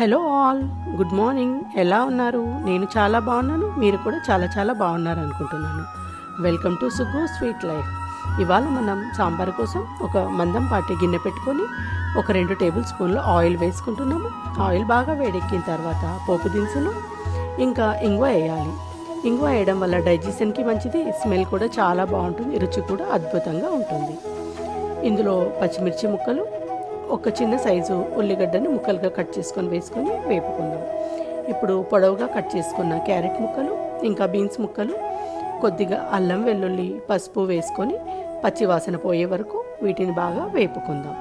Hello all good morning. ఎలా ఉన్నారు? నేను చాలా బాగున్నాను. మీరు కూడా చాలా చాలా బాగున్నారు అనుకుంటున్నాను. Welcome to Suggu sweet life. ఇవాళ మనం సాంబార్ కోసం ఒక మందం పాటి గిన్నె పెట్టుకొని ఒక రెండు టేబుల్ స్పూన్లు ఆయిల్ వేసుకుంటున్నాము. ఆయిల్ బాగా వేడెక్కిన తర్వాత పోపు దినుసులు ఇంకా ఇంగువ వేయాలి. ఇంగువ వేయడం వల్ల డైజెషన్కి మంచిది. స్మెల్ కూడా చాలా బాగుంటుంది. రుచి కూడా అద్భుతంగా ఉంటుంది. ఇందులో పచ్చిమిర్చి ముక్కలు ఒక చిన్న సైజు ఉల్లిగడ్డని ముక్కలుగా కట్ చేసుకొని వేసుకొని వేపుకుందాం. ఇప్పుడు పొడవుగా కట్ చేసుకున్న క్యారెట్ ముక్కలు ఇంకా బీన్స్ ముక్కలు కొద్దిగా అల్లం వెల్లుల్లి పసుపు వేసుకొని పచ్చివాసన పోయే వరకు వీటిని బాగా వేపుకుందాం.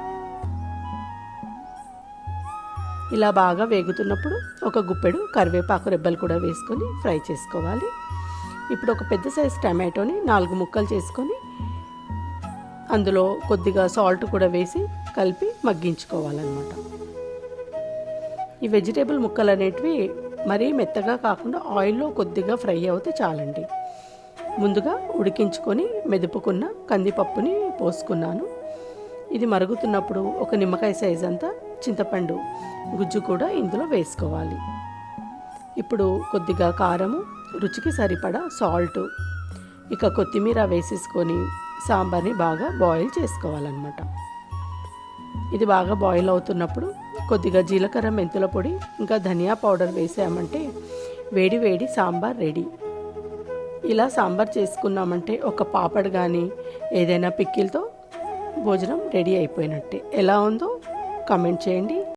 ఇలా బాగా వేగుతున్నప్పుడు ఒక గుప్పెడు కరివేపాకు రెబ్బలు కూడా వేసుకొని ఫ్రై చేసుకోవాలి. ఇప్పుడు ఒక పెద్ద సైజు టమాటోని నాలుగు ముక్కలు చేసుకొని అందులో కొద్దిగా సాల్ట్ కూడా వేసి కలిపి మగ్గించుకోవాలన్నమాట. ఈ వెజిటేబుల్ ముక్కలు అనేటివి మరీ మెత్తగా కాకుండా ఆయిల్లో కొద్దిగా ఫ్రై అవుతే చాలండి. ముందుగా ఉడికించుకొని మెదుపుకున్న కందిపప్పుని పోసుకున్నాను. ఇది మరుగుతున్నప్పుడు ఒక నిమ్మకాయ సైజ్ అంతా చింతపండు గుజ్జు కూడా ఇందులో వేసుకోవాలి. ఇప్పుడు కొద్దిగా కారము రుచికి సరిపడా సాల్ట్ ఇక కొత్తిమీర వేసేసుకొని సాంబార్ని బాగా బాయిల్ చేసుకోవాలన్నమాట. ఇది బాగా బాయిల్ అవుతున్నప్పుడు కొద్దిగా జీలకర్ర మెంతుల పొడి ఇంకా ధనియా పౌడర్ వేసామంటే వేడి వేడి సాంబార్ రెడీ. ఇలా సాంబార్ చేసుకున్నామంటే ఒక పాపడ్ కానీ ఏదైనా పిక్కిల్తో భోజనం రెడీ అయిపోయినట్టే. ఎలా ఉందో కమెంట్ చేయండి.